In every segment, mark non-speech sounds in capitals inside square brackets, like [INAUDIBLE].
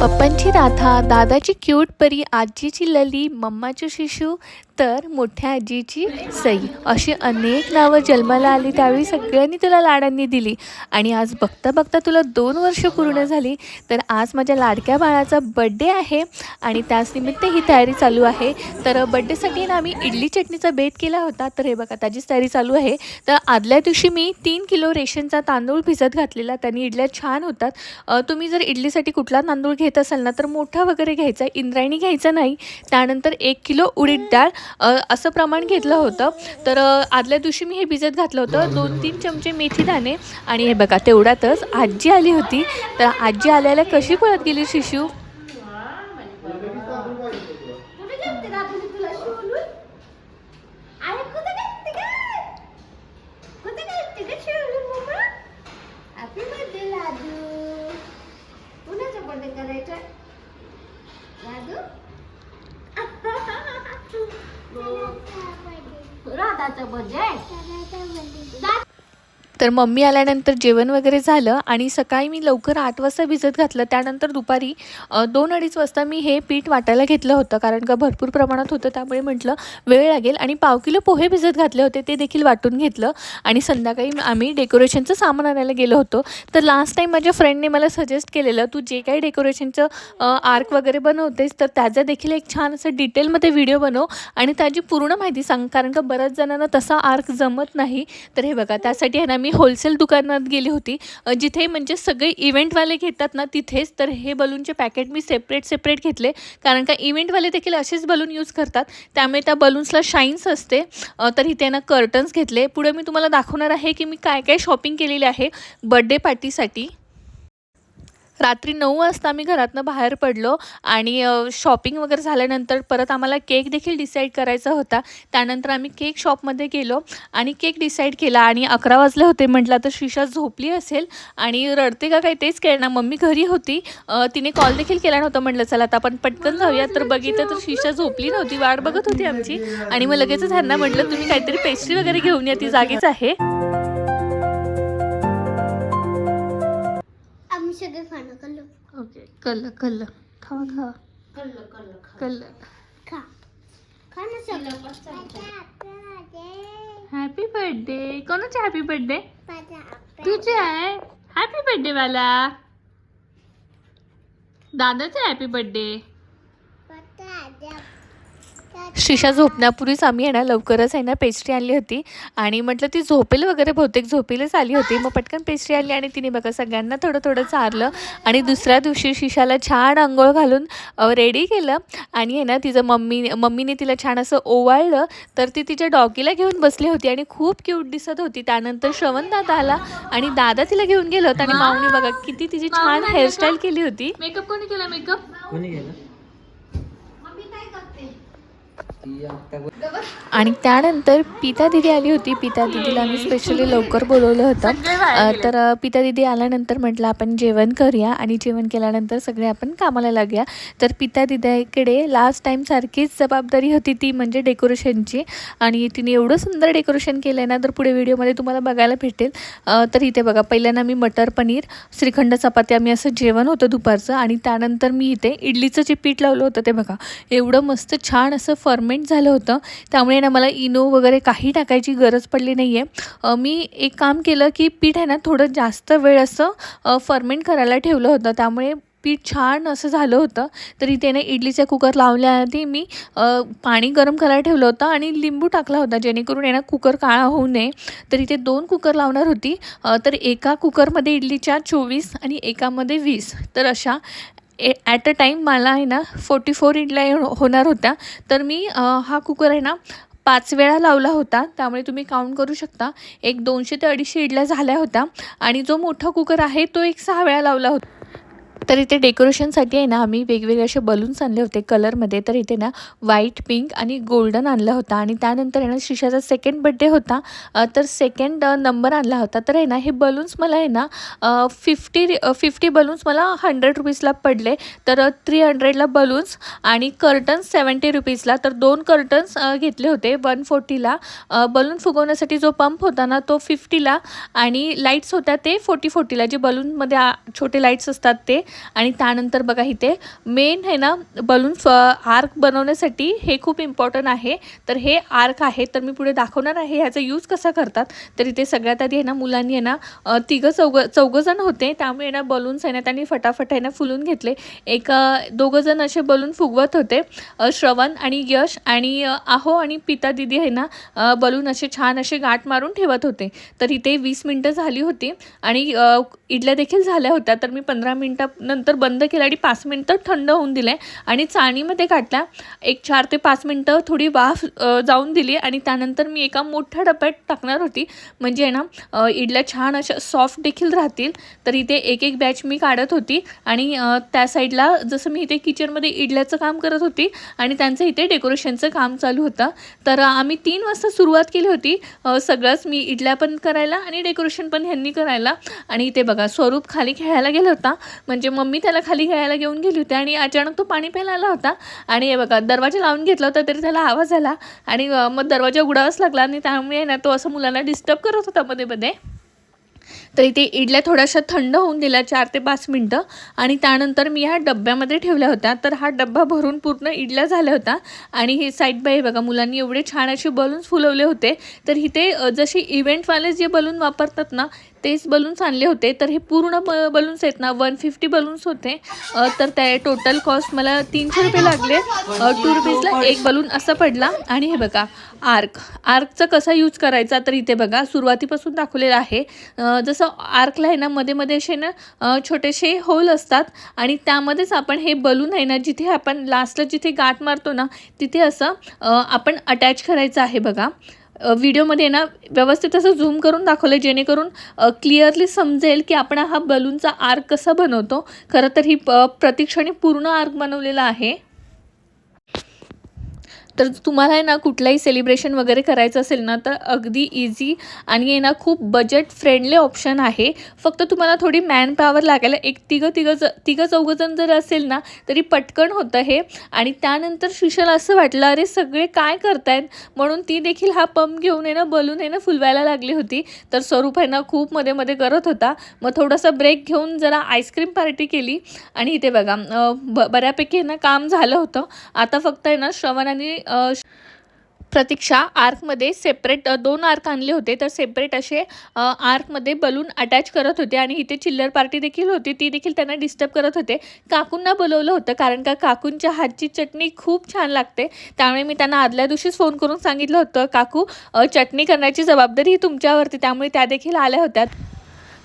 पप्पांची राधा दादाची क्यूट परी आजीची लली मम्माचे शिशू तर मोठ्या आजीची सई. अशी अनेक नावं जन्माला आली त्यावेळी सगळ्यांनी तुला लाडांनी दिली. आणि आज बघता बघता तुला दोन वर्ष पूर्ण झाली. तर आज माझ्या लाडक्या बाळाचा बड्डे आहे आणि त्याच निमित्त ही तयारी चालू आहे. तर बड्डेसाठी ना आम्ही इडली चटणीचा बेत केला होता. तर हे बघा त्याचीच तयारी चालू आहे. तर आदल्या दिवशी मी तीन किलो रेशनचा तांदूळ भिजत घातलेला. त्यांनी इडल्या छान होतात. तुम्ही जर इडलीसाठी कुठला तांदूळ घेत असाल ना तर मोठा वगैरे घ्यायचा इंद्रायणी घ्यायचा नाही. त्यानंतर एक किलो उडीद डाळ असं प्रमाण घेतलं होतं. तर आदल्या दिवशी मी हे भिजत घातलं होतं. दोन तीन चमचे मेथी दाणे आणि हे बघा तेवढ्यातच आजी आली होती. तर आजी आल्याला कशी पळत गेली शिशू? कुठे राधाचा बर्थडे तर मम्मी आल्यानंतर जेवण वगैरे झालं आणि सकाळी मी लवकर आठ वाजता भिजत घातलं. त्यानंतर दुपारी दोन अडीच वाजता मी हे पीठ वाटायला घेतलं होतं कारण का भरपूर प्रमाणात होतं त्यामुळे म्हटलं वेळ लागेल आणि पाव किलो पोहे भिजत घातले होते ते देखील वाटून घेतलं आणि संध्याकाळी आम्ही डेकोरेशनचं सामान आणायला गेलो होतो. तर लास्ट टाईम माझ्या फ्रेंडने मला सजेस्ट केलेलं तू जे काही डेकोरेशनचं आर्क वगैरे बनवतेस तर त्याचा देखील एक छान असं डिटेलमध्ये व्हिडिओ बनव आणि त्याची पूर्ण माहिती सांग. कारण का बऱ्याच जणांना तसा आर्क जमत नाही. तर हे बघा त्यासाठी आहे ना मी मी होलसेल दुकानात गेली होती. जिथे म्हणजे सगळे इव्हेंटवाले घेतात ना तिथेच तर हे बलूनचे पॅकेट मी सेपरेट सेपरेट घेतले. कारण का इव्हेंटवाले देखील असेच बलून यूज करतात. त्यामुळे त्या बलून्सला शाईन्स असते. तर इथे ना कर्टन्स घेतले. पुढे मी तुम्हाला दाखवणार आहे की मी काय काय शॉपिंग केलेली आहे. बड्डे पार्टीसाठी रात्री नऊ वाजता आम्ही घरातनं बाहेर पडलो आणि शॉपिंग वगैरे झाल्यानंतर परत आम्हाला केक देखील डिसाईड करायचा होता. त्यानंतर आम्ही केक शॉपमध्ये गेलो आणि केक डिसाईड केला आणि अकरा वाजले होते म्हटलं तर शिशा झोपली असेल आणि रडते का काही तेच कळणार मम्मी घरी होती. तिने कॉल देखील केला नव्हता म्हटलं चला आता आपण पटकन जाऊया. तर बघितलं तर शिशा झोपली नव्हती. वाट बघत होती आमची आणि मग लगेचच ह्यांना म्हटलं तुम्ही काहीतरी पेस्ट्री वगैरे घेऊन या ती जागीच आहे. सगळे खाणं कल्लो. ओके कल्ल कल्ल. खावा खावा. कल्लो कल्लो खा कल्ल. खा. खा ना सगळं. हॅपी बर्थडे कोणाचे हॅपी बर्थडे तुझे आहे. हॅपी बर्थडे वाला दादाचे हॅपी बर्थडे शिशा झोपण्यापूर्वीच आम्ही आहे ना लवकरच आहे ना पेस्ट्री आणली होती. आणि म्हटलं ती झोपेल वगैरे बहुतेक झोपेलच आली होती. मग पटकन पेस्ट्री आणली आणि तिने बघा सगळ्यांना थोडं थोडं चारलं. आणि दुसऱ्या दिवशी शिशाला छान आंघोळ घालून रेडी केलं. आणि आहे ना तिचं मम्मी मम्मीने तिला छान असं ओवाळलं. तर ती तिच्या डॉगीला घेऊन बसली होती आणि खूप क्यूट दिसत होती. त्यानंतर श्रवण दादा आला आणि दादा तिला घेऊन गेलं होतं. आणि माऊने बघा किती तिची छान हेअरस्टाईल केली होती. मेकअप कोणी केला? मेकअप कोणी गेलं मम्मी काय करते ती आता आणि त्यानंतर पिता दिदी आली होती. पिता दिदीला आम्ही स्पेशली लवकर बोलवलं होतं. तर पिता दिदी आल्यानंतर म्हटलं आपण जेवण करूया. आणि जेवण केल्यानंतर सगळे आपण कामाला लागूया. तर पिता दिदीकडे लास्ट टाईम सारखीच जबाबदारी होती ती म्हणजे डेकोरेशनची आणि तिने एवढं सुंदर डेकोरेशन केलं आहे ना तर पुढे व्हिडिओमध्ये तुम्हाला बघायला भेटेल. तर इथे बघा पहिल्यांदा मी मटर पनीर श्रीखंड चपाती आम्ही असं जेवण होतं दुपारचं. आणि त्यानंतर मी इथे इडलीचं जे पीठ लावलं होतं ते बघा. एवढं मस्त छान असं फर्मेंट झालं होतं. त्यामुळे ना मला इनो वगैरे काही टाकायची गरज पडली नाही आहे मी एक काम केलं की पीठ आहे ना थोडं जास्त वेळ असं फर्मेंट करायला ठेवलं होतं. त्यामुळे पीठ छान असं झालं होतं. तर इथे ना इडलीचा कुकर लावल्याआधी मी पाणी गरम करायला ठेवलं होतं आणि लिंबू टाकला होता. जेणेकरून आहे ना कुकर काळा होऊ नये. तर इथे दोन कुकर लावणार होती. तर एका कुकरमध्ये इडलीच्या चोवीस आणि एकामध्ये वीस. तर अशा ए ॲट अ टाईम मला आहे ना फोर्टी फोर इंटला होणार होत्या. तर मी हा कुकर आहे ना पाच वेळा लावला होता. त्यामुळे तुम्ही काउंट करू शकता. एक दोनशे ते अडीचशे इडल्या झाल्या होत्या. आणि जो मोठा कुकर आहे तो एक सहा वेळा लावला होता. तर इथे डेकोरेशनसाठी आहे ना आम्ही वेगवेगळे असे बलून्स आणले होते कलरमध्ये तर इथे ना व्हाईट पिंक आणि गोल्डन आणला होता. आणि त्यानंतर आहे ना शिशाचा सेकंड बड्डे होता. तर सेकंड नंबर आणला होता. तर आहे ना हे बलून्स मला आहे ना फिफ्टी फिफ्टी बलून्स मला हंड्रेड रुपीजला पडले. तर थ्री हंड्रेडला बलून्स आणि कर्टन्स सेवन्टी रुपीजला तर दोन कर्टन्स घेतले होते. वन फोर्टीला बलून फुगवण्यासाठी जो पंप होता ना तो फिफ्टीला आणि लाईट्स होत्या ते फोर्टी फोर्टीला जे बलूनमध्ये आ- छोटे लाईट्स असतात ते. आणि त्यानंतर बघा इथे मेन आहे ना बलून फ आर्क बनवण्यासाठी हे खूप इम्पॉर्टंट आहे. तर हे आर्क आहे तर मी पुढे दाखवणार आहे ह्याचा यूज कसा करतात. तर इथे सगळ्यात आधी आहे ना मुलांनी आहे ना तिघं चौघं चौघंजण होते. त्यामुळे ना बलून्स आहे ना त्यांनी फटाफट आहे ना फुलून घेतले. एक दोघंजण असे बलून फुगवत होते. श्रवण आणि यश आणि आहो आणि पिता दिदी आहे ना बलून असे छान असे गाठ मारून ठेवत होते. तर इथे वीस मिनटं झाली होती. आणि इडल्या देखील झाल्या होत्या तर मी पंधरा मिनटानंतर बंद केलं आणि पाच मिनटं थंड होऊन दिले. आणि चाणीमध्ये काढल्या. एक चार ते पाच मिनटं थोडी वाफ जाऊन दिली आणि त्यानंतर मी एका मोठ्या डब्यात टाकणार होती. म्हणजे आहे ना इडल्या छान अशा सॉफ्ट देखील राहतील. तर इथे एक एक बॅच मी काढत होती. आणि त्या साईडला जसं मी इथे किचनमध्ये इडल्याचं काम करत होती आणि त्यांचं इथे डेकोरेशनचं काम चालू होतं. तर आम्ही तीन वाजता सुरुवात केली होती. सगळंच मी इडल्या पण करायला आणि डेकोरेशन पण ह्यांनी करायला. आणि इथे बघा स्वरूप खाली खेळायला गेला होता. म्हणजे मम्मी त्याला खाली खेळायला घेऊन गेली होती आणि अचानक तो पाणी प्यायला आला होता. आणि हे बघा दरवाजा लावून घेतला होता तरी त्याला आवाज आला. आणि मग दरवाजा उघडावाच लागला आणि त्यामुळे ना तो असं मुलांना डिस्टर्ब करत होता मध्ये मध्ये. तर इथे इडल्या थोड्याशा थंड होऊन दिल्या चार ते पाच मिनटं. आणि त्यानंतर मी ह्या डब्यामध्ये ठेवल्या होत्या. तर हा डब्बा भरून पूर्ण इडल्या झाल्या होत्या. आणि हे साईड बाय बघा मुलांनी एवढे छान असे बलून्स फुलवले होते. तर इथे जसे इव्हेंटवाले जे बलून वापरतात ना तेच बलून्स आणले होते तर हे पूर्ण ब बलून्स आहेत ना वन फिफ्टी बलून्स होते. तर त्या टोटल कॉस्ट मला तीनशे रुपये लागले. टू रुपीजला एक बलून असा पडला. आणि हे बघा आर्क आर्कचा कसा यूज करायचा तर इथे बघा सुरुवातीपासून दाखवलेलं आहे. जसं आर्कला आहे ना मध्ये मध्ये असे ना छोटेसे होल असतात. आणि त्यामध्येच आपण हे बलून आहे ना जिथे आपण लास्टला जिथे गाठ मारतो ना तिथे असं आपण अटॅच करायचं आहे बघा. व्हिडिओमध्ये ना व्यवस्थित असं झूम करून दाखवलं आहे जेणेकरून क्लिअरली समजेल की आपण हा बलूनचा आर्क कसा बनवतो. खरं तर ही प प्रतिक्षाने पूर्ण आर्क बनवलेला आहे. तर तुम्हाला आहे ना कुठलाही सेलिब्रेशन वगैरे करायचं असेल ना तर अगदी इझी आणि आहे ना खूप बजेट फ्रेंडली ऑप्शन आहे. फक्त तुम्हाला थोडी मॅन पॉवर लागायला एक तिघं तिघं ज तिघं चौघंजण जर असेल ना तरी पटकन होतं हे. आणि त्यानंतर सुशाला असं वाटलं अरे सगळे काय करतायत? म्हणून ती देखील हा पंप घेऊन आहे ना बलून आहे ना फुलवायला लागली होती. तर स्वरूप आहे ना खूप मध्ये मध्ये करत होता. मग थोडासा ब्रेक घेऊन जरा आईस्क्रीम पार्टी केली. आणि इथे बघा ब बऱ्यापैकी ना काम झालं होतं. आता फक्त आहे ना श्रवण आणि प्रतीक्षा आर्कमध्ये सेपरेट दोन आर्क आणले होते. तर सेपरेट असे आर्कमध्ये बलून अटॅच करत होते आणि इथे चिल्लर पार्टी देखील होती. ती देखील त्यांना डिस्टर्ब करत होते. काकूंना बोलवलं होतं कारण का काकूंच्या हातची चटणी खूप छान लागते. त्यामुळे मी त्यांना आदल्या दिवशीच फोन करून सांगितलं होतं काकू चटणी करण्याची जबाबदारी ही तुमच्यावरती. त्यामुळे त्या देखील आल्या होत्या.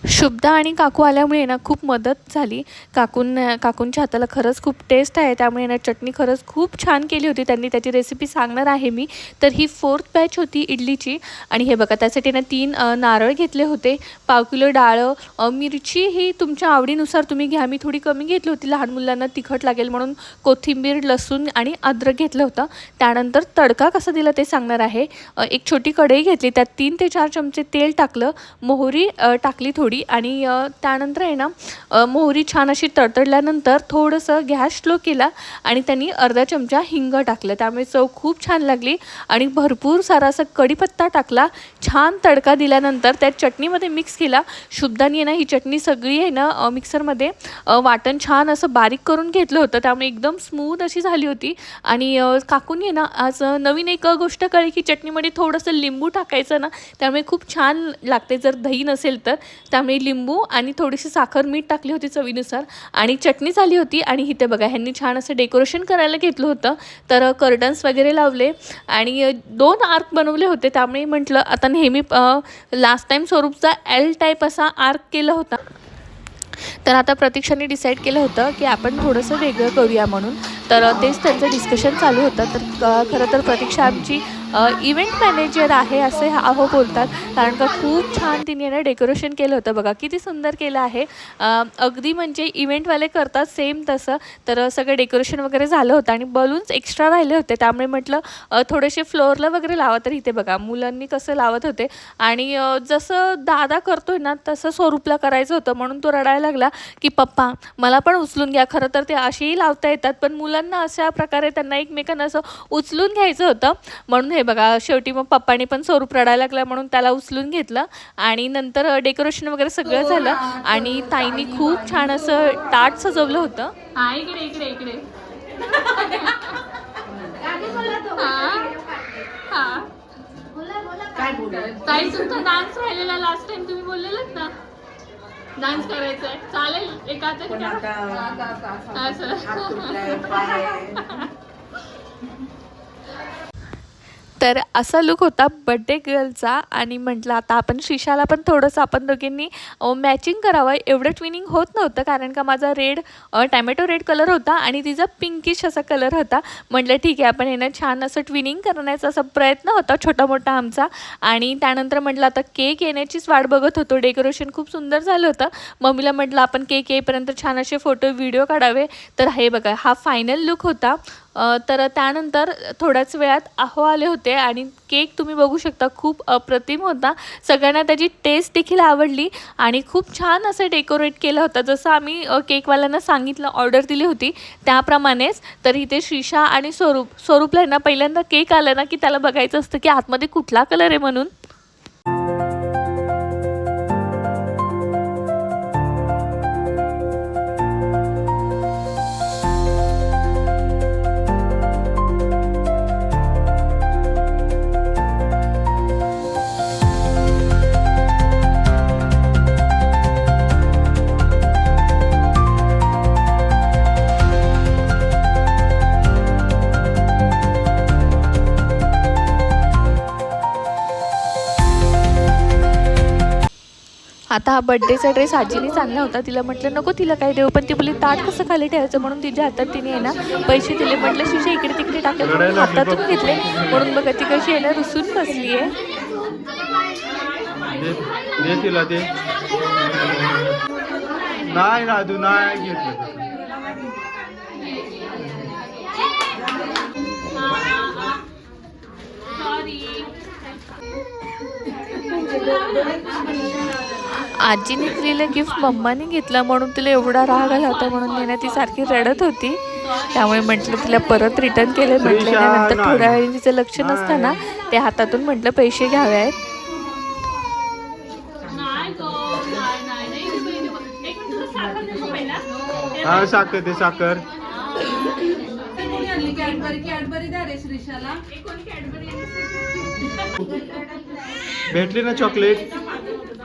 शुभदा आणि काकू आल्यामुळे ना खूप मदत झाली. काकून काकूंच्या हाताला खरंच खूप टेस्ट आहे. त्यामुळे ना चटणी खरंच खूप छान केली होती. त्यांनी त्याची रेसिपी सांगणार आहे मी. तर ही फोर्थ बॅच होती इडलीची. आणि हे बघा त्यासाठी ना तीन नारळ घेतले होते. पाव किलो डाळं मिरची ही तुमच्या आवडीनुसार तुम्ही घ्या. मी थोडी कमी घेतली होती. लहान मुलांना तिखट लागेल म्हणून कोथिंबीर लसूण आणि अद्रक घेतलं होतं. त्यानंतर तडका कसा दिला ते सांगणार आहे. एक छोटी कढई घेतली. त्यात तीन ते चार चमचे तेल टाकलं. मोहरी टाकली थोडी. आणि त्यानंतर आहे ना मोहरी छान अशी तडतडल्यानंतर थोडंसं गॅस स्लो केला आणि त्यांनी अर्धा चमचा हिंग टाकलं. त्यामुळे चव खूप छान लागली आणि भरपूर सारा असा कढीपत्ता टाकला. छान तडका दिल्यानंतर त्या चटणीमध्ये मिक्स केला. शुद्धानी आहे ना ही चटणी सगळी आहे ना मिक्सरमध्ये वाटण छान असं बारीक करून घेतलं होतं. त्यामुळे एकदम स्मूथ अशी झाली होती आणि अ, आहे ना आज नवीन एक गोष्ट कळली की चटणीमध्ये थोडंसं लिंबू टाकायचं ना त्यामुळे खूप छान लागते. जर दही नसेल तर त्यामुळे लिंबू आणि थोडीशी साखर मीठ टाकली होती चवीनुसार आणि चटणी झाली होती. आणि इथे बघा ह्यांनी छान असं डेकोरेशन करायला घेतलं होतं. तर कर्टन्स वगैरे लावले आणि दोन आर्क बनवले होते. त्यामुळे म्हटलं आता नेहमी लास्ट टाईम स्वरूपचा एल टाईप असा आर्क केला होता. तर आता प्रतीक्षाने डिसाईड केलं होतं की आपण थोडंसं वेगळं करूया म्हणून. तर तेच त्यांचं डिस्कशन चालू होतं. तर खरं तर प्रतीक्षा आमची इव्हेंट मॅनेजर आहे असे हा- अहो बोलतात. कारण का खूप छान तिने ना डेकोरेशन केलं होतं. बघा किती सुंदर केलं आहे. अगदी म्हणजे इव्हेंटवाले करतात सेम तसं. तर सगळं डेकोरेशन वगैरे झालं होतं आणि बलून्स एक्स्ट्रा राहिले होते. त्यामुळे म्हटलं थोडेसे फ्लोअरला वगैरे लावा तर इथे बघा. मुलांनी कसं लावत होते. आणि जसं दादा करतोय ना तसं स्वरूपला करायचं होतं. म्हणून तो रडायला लागला की पप्पा मला पण उचलून घ्या. खरं तर ते असेही लावता येतात. पण मुलांना अशा प्रकारे त्यांना एकमेकांना असं उचलून घ्यायचं होतं. म्हणून हे बघा शेवटी मग पप्पाने पण स्वरूप रडायला लागला म्हणून त्याला उचलून घेतलं आणि नंतर डेकोरेशन वगैरे सगळं झालं आणि ताईनी खूप छान असं ताट सजवलं होतं. हा इकडे इकडे इकडे. ताई तुमचा डान्स राहिलेला लास्ट टाइम तुम्ही बोललेलात ना? डान्स करायचा आहे चालेल [LAUGHS] एका तर असा लुक होता बड्डे गर्लचा आणि म्हटलं आता आपण शिशाला पण थोडंसं आपण दोघींनी मॅचिंग करावं. एवढं ट्विनिंग होत नव्हतं कारण का माझा रेड टॅमॅटो रेड कलर होता आणि तिचा पिंकिश असा कलर होता. म्हटलं ठीक आहे आपण येणं छान असं ट्विनिंग करण्याचा असा प्रयत्न होता छोटा मोठा आमचा. आणि त्यानंतर म्हटलं आता केक येण्याचीच वाट बघत होतो. डेकोरेशन खूप सुंदर झालं होतं. मम्मीला म्हटलं आपण केक येईपर्यंत छान असे फोटो व्हिडिओ काढावे. तर हे बघा हा फायनल लुक होता. तर त्यानंतर थोड्याच वेळात आहो आले होते आणि केक तुम्ही बघू शकता खूप अप्रतिम होता. सगळ्यांना त्याची टेस्ट देखील आवडली आणि खूप छान असं डेकोरेट केलं होतं. जसं आम्ही केकवाल्यांना सांगितलं ऑर्डर दिली होती त्याप्रमाणेच. तर इथे श्रीषा आणि स्वरूप स्वरूपला ना पहिल्यांदा केक आला ना की त्याला बघायचं असतं की आतमध्ये कुठला कलर आहे म्हणून. हा बड्डेचा ड्रेस आजीनेच आणला होता. तिला म्हटलं नको तिला काय देऊ पण ती बोलली ताट कसं खाली ठेवायचं? म्हणून तिच्या हातात तिने आहे ना पैसे दिले. म्हटलं शिशा इकडे तिकडे टाकेल म्हणून हातातून घेतले. म्हणून बघा ती कशी आहे ना रुसून बसली आहे. दे दे तिला ते. नाही राजू नाही घेतलं. आजीने दिलेलं गिफ्ट मम्माने घेतलं म्हणून तिला एवढा राग आला होता म्हणून तिने ती सारखी रडत होती. त्यामुळे म्हटलं तिला परत रिटर्न केलं म्हटलं. नंतर थोड्या वेळी तिचं लक्ष नसताना ते हातातून म्हटलं पैसे घ्यावे आहेत. हा साखर ते साखर. भेटली ना चॉकलेट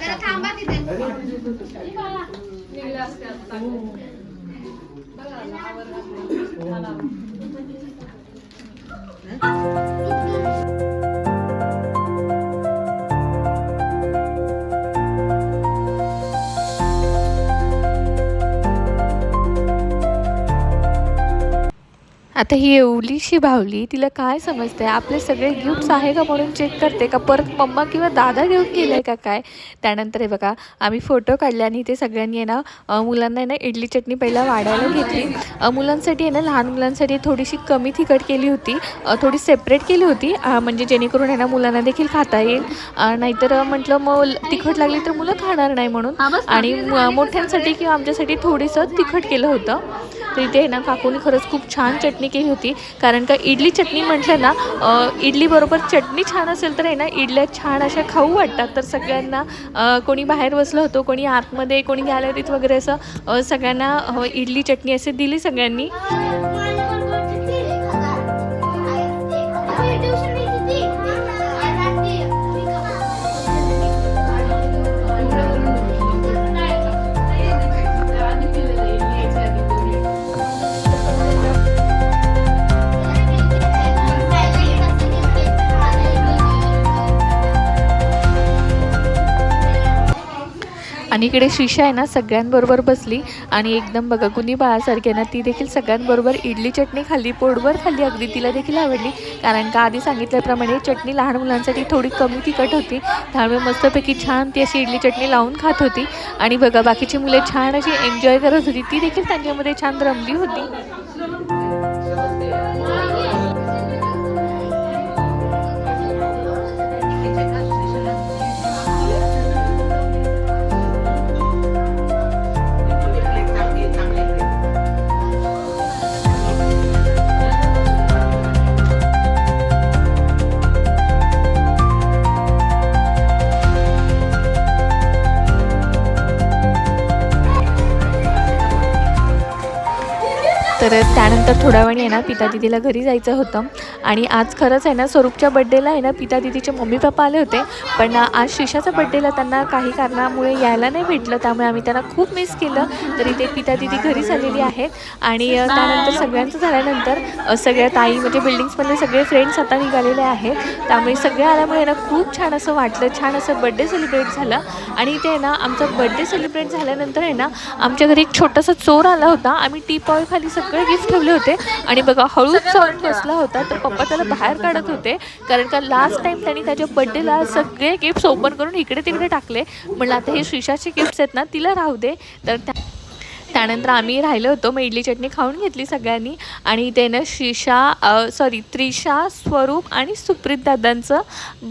जरा थांबा तिथे. आता ही एवढीशी भावली तिला काय समजते आपले सगळे गिफ्ट्स आहे का म्हणून चेक करते का? परत मम्मा किंवा दादा घेऊन गेले का काय? त्यानंतर हे बघा आम्ही फोटो काढले आणि ते सगळ्यांनी आहे ना मुलांना आहे ना इडली चटणी पहिला वाढायला घेतली. मुलांसाठी आहे ना लहान मुलांसाठी थोडीशी कमी तिखट केली होती. थोडी सेपरेट केली होती. म्हणजे जेणेकरून आहे ना मुलांना देखील खाता येईल. नाहीतर म्हटलं मग तिखट लागली तर मुलं खाणार नाही म्हणून. आणि मोठ्यांसाठी किंवा आमच्यासाठी थोडीसं तिखट केलं होतं. तर इथे आहे ना काकूने खरंच खूप छान चटणी केली होती. कारण का इडली चटणी म्हटलं ना इडलीबरोबर चटणी छान असेल तर आहे ना इडल्या छान अशा खाऊ वाटतात. तर सगळ्यांना कोणी बाहेर बसलं होतं कोणी आतमध्ये कोणी गॅलरीत वगैरे असं सगळ्यांना इडली चटणी असे दिली सगळ्यांनी. आणि इकडे शिशा आहे ना सगळ्यांबरोबर बसली. आणि एकदम बघा कुणी बाळासारखी आहे ना ती देखील सगळ्यांबरोबर इडली चटणी खाल्ली पोटभर खाल्ली. अगदी तिला देखील आवडली. कारण का आधी सांगितल्याप्रमाणे चटणी लहान मुलांसाठी थोडी कमी तिखट होती. त्यामुळे मस्तपैकी छान ती अशी इडली चटणी लावून खात होती. आणि बघा बाकीची मुले छान अशी एन्जॉय करत होती. ती देखील त्यांच्यामध्ये छान रमली होती. तर त्यानंतर थोड्या वेळाने आहे ना पिता दिदीला घरी जायचं होतं. आणि आज खरंच आहे ना स्वरूपच्या बड्डेला आहे ना पिता दिदीचे मम्मी पप्पा आले होते. पण आज शिशाच्या बड्डेला त्यांना काही कारणामुळे यायला नाही भेटलं. त्यामुळे आम्ही त्यांना खूप मिस केलं. तरी ते पिता दिदी घरीच आलेली आहेत. आणि त्यानंतर सगळ्यांचं झाल्यानंतर सगळ्या ताई म्हणजे बिल्डिंग्समधले सगळे फ्रेंड्स आता निघालेले आहेत. त्यामुळे सगळे आल्यामुळे ना खूप छान असं वाटलं. छान असं बड्डे सेलिब्रेट झालं. आणि ते ना आमचा बड्डे सेलिब्रेट झाल्यानंतर आहे ना आमच्या घरी एक छोटासा चोर आला होता. आम्ही टी पॉय खाली सगळं गिफ्ट ठेवले होते. आणि बघा हळूच जाऊन बसला होता तर पप्पा त्याला बाहेर काढत होते. कारण का लास्ट टाइम त्यांनी त्याच्या बड्डेला सगळे गिफ्ट्स ओपन करून इकडे तिकडे टाकले. म्हणलं आता हे श्रीषाचे गिफ्ट्स आहेत ना तिला राहू दे. तर त्या त्यानंतर आम्ही राहिलो होतो मग इडली चटणी खाऊन घेतली सगळ्यांनी. आणि इथे ना शिशा सॉरी त्रिशा स्वरूप आणि सुप्रीत दादांचं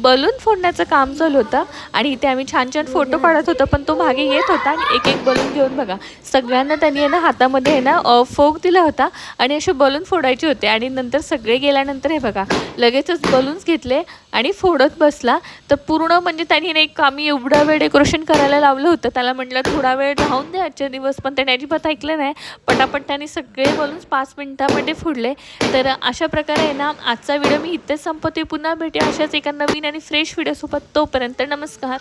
बलून फोडण्याचं काम चालू होतं. आणि इथे आम्ही छान छान फोटो काढत होतो पण तो मागे येत होता आणि एक एक बलून घेऊन बघा. सगळ्यांना त्यांनी आहे ना हातामध्ये आहे ना फोग फोक दिला होता आणि असे बलून फोडायचे होते. आणि नंतर सगळे गेल्यानंतर हे बघा लगेचच बलून्स घेतले. आणि फोडत बसला. तर पूर्ण म्हणजे त्यांनी ना एक आम्ही एवढा वेळ डेकोरेशन करायला लावलं होतं. त्याला म्हटलं थोडा वेळ राहून दे आजच्या दिवस पण त्याने अजिबात ऐकलं नाही. पटापट त्यांनी सगळे बलून्स पाच मिनटामध्ये फोडले. तर अशा प्रकारे आहे ना आजचा व्हिडिओ मी इथेच संपवते. पुन्हा भेटे अशाच एका नवीन आणि फ्रेश व्हिडिओसोबत तोपर्यंत नमस्कार.